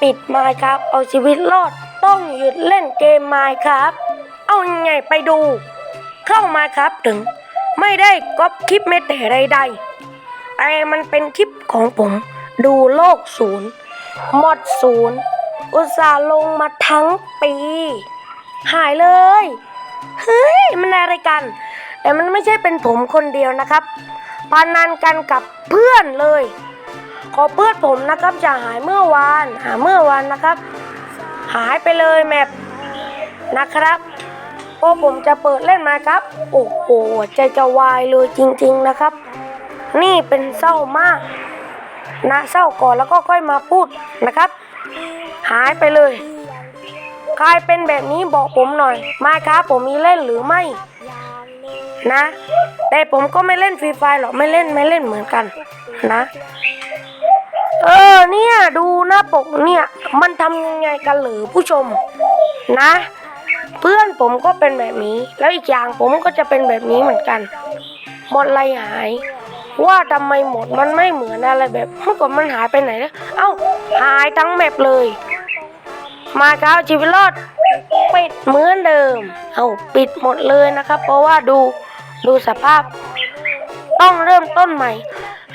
ปิดไมค์ครับ เอาชีวิตรอด ต้องหยุดเล่นเกมไมค์ครับ เอายังไงไปดู เข้ามาครับถึง ไม่ได้ก๊อปคลิปแม้แต่ใดๆแต่มันเป็นคลิปของผม ดูโลกศูนย์หมดศูนย์อุตส่าห์ลงมาทั้งปี หายเลย เฮ้ย มันอะไรกัน แต่มันไม่ใช่เป็นผมคนเดียวนะครับพานันกันกับเพื่อนเลย ขอเพื่อผมนะครับจะหายเมื่อวานหาเมื่อวานนะครับ หายไปเลยแมปนะครับพอผมจะเปิดเล่นมาครับ โอ้โหใจจะวายเลยจริง ๆนะครับ นี่เป็นเศร้ามาก นะเศร้าก่อนแล้วก็ค่อยมาพูดนะครับ หายไปเลยใครเป็นแบบนี้บอกผมหน่อย มาครับผมมีเล่นหรือไม่นะ แต่ผมก็ไม่เล่นฟรีไฟหรอกไม่เล่นไม่เล่นเหมือนกันนะ เออเนี่ยดูหน้าปกเนี่ย มันทำยังไงกันหรือผู้ชมนะ เพื่อนผมก็เป็นแบบนี้ แล้วอีกอย่างผมก็จะเป็นแบบนี้เหมือนกัน หมดอะไรหาย ว่าทำไมหมดมันไม่เหมือนอะไรแบบเมื่อก่อนมันหายไปไหนแล้วเอ้าหายทั้งแมปเลย มาครับชีวิตรอดปิดเหมือนเดิม เอาปิดหมดเลยนะครับ เพราะว่าดูดูสภาพ ต้องเริ่มต้นใหม่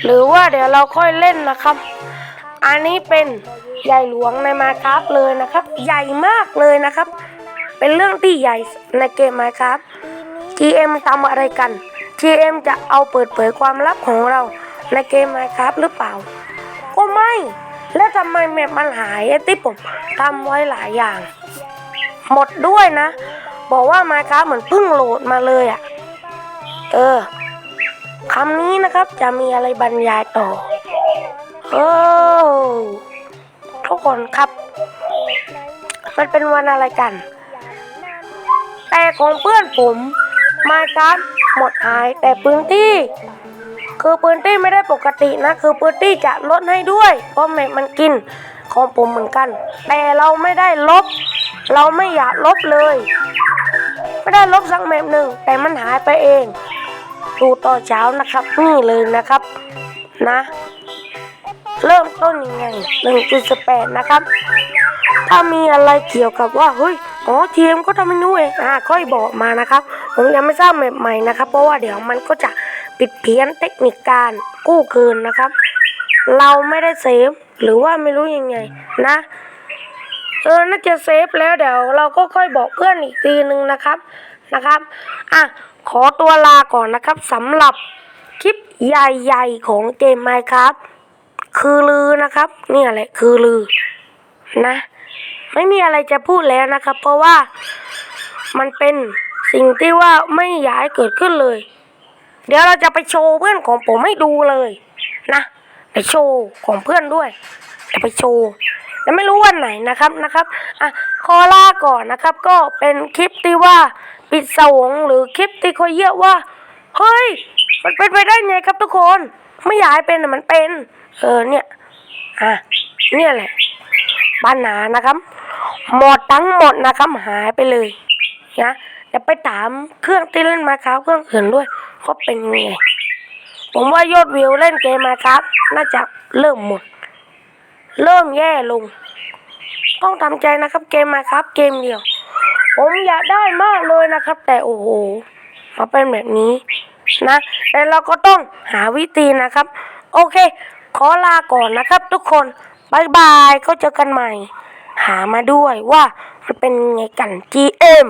หรือว่าเดี๋ยวเราค่อยเล่นนะครับ อันนี้เป็นใหญ่หลวงในมาครับเลยนะครับ ใหญ่มากเลยนะครับ เป็นเรื่องที่ใหญ่ในเกมมาครับ GM ทำอะไรกัน GM จะเอาเปิดเผยความลับของเราในเกมมาครับหรือเปล่า ก็ไม่ แล้วทำไมแมปมันหายที่ผมทำไว้หลายอย่าง หมดด้วยนะ บอกว่ามาครับเหมือนเพิ่งโหลดมาเลยอะ่ะ เออคำนี้นะครับจะมีอะไรบรรยายต่อ เออทุกคนครับ มันเป็นวันอะไรกัน แต่ของเพื่อนผมมาครับหมดหายแต่พื้นที่ คือพื้นที่ไม่ได้ปกตินะ คือพื้นที่จะลดให้ด้วยเพราะแมปมันกินของผมเหมือนกัน แต่เราไม่ได้ลบ เราไม่อยากลบเลย ไม่ได้ลบสักแมปหนึ่งแต่มันหายไปเอง ดูต่อเช้านะครับนี่เลยนะครับ นะ เริ่มต้นยังไง1.18นะครับ ถ้ามีอะไรเกี่ยวกับว่าเฮ้ยอ๋อทีมก็ทำไม่รู้เองอ่าค่อยบอกมานะครับ ผมยังไม่ทราบแมปใหม่นะครับ เพราะว่าเดี๋ยวมันก็จะปิดเพี้ยนเทคนิคการกู้คืนนะครับ เราไม่ได้เซฟหรือว่าไม่รู้ยังไงนะเออน่าจะเซฟแล้วเดี๋ยวเราก็ค่อยบอกเพื่อนอีกทีนึงนะครับนะครับอะขอตัวลาก่อนนะครับสำหรับคลิปใหญ่ๆของเกมไมครับ คือลือนะครับเนี่ยแหละคือลือนะ ไม่มีอะไรจะพูดแล้วนะครับ เพราะว่ามันเป็นสิ่งที่ว่าไม่อยากให้เกิดขึ้นเลย เดี๋ยวเราจะไปโชว์เพื่อนของผมให้ดูเลยนะไปโชว์ของเพื่อนด้วยจะไปโชว์แต่ไม่รู้วันไหนนะครับนะครับอะขอลาก่อนนะครับ ก็เป็นคลิปที่ว่าปิดสวงหรือคลิปที่เขาเยอะว่าเฮ้ยมันเป็นไปได้ไงครับทุกคน ไม่อยากให้เป็นแต่มันเป็น เออเนี่ย อะเนี่ยแหละปัญหานะครับ หมดทั้งหมดนะครับหายไปเลยนะเดี๋ยวไปถามเครื่องที่เล่นมาครับเครื่องอื่นด้วยเขาเป็นยังไงผมว่ายอดวิวเล่นเกมมาครับ น่าจะเริ่มหมด เริ่มแย่ลง ต้องทำใจนะครับ เกมมาครับ เกมเดียว ผมอยากได้มากเลยนะครับ แต่โอ้โหมาเป็นแบบนี้นะแต่เราก็ต้องหาวิธีนะครับ โอเค ขอลาก่อนนะครับ ทุกคนบายบายก็เจอกันใหม่ หามาด้วยว่าจะเป็นไงกัน GM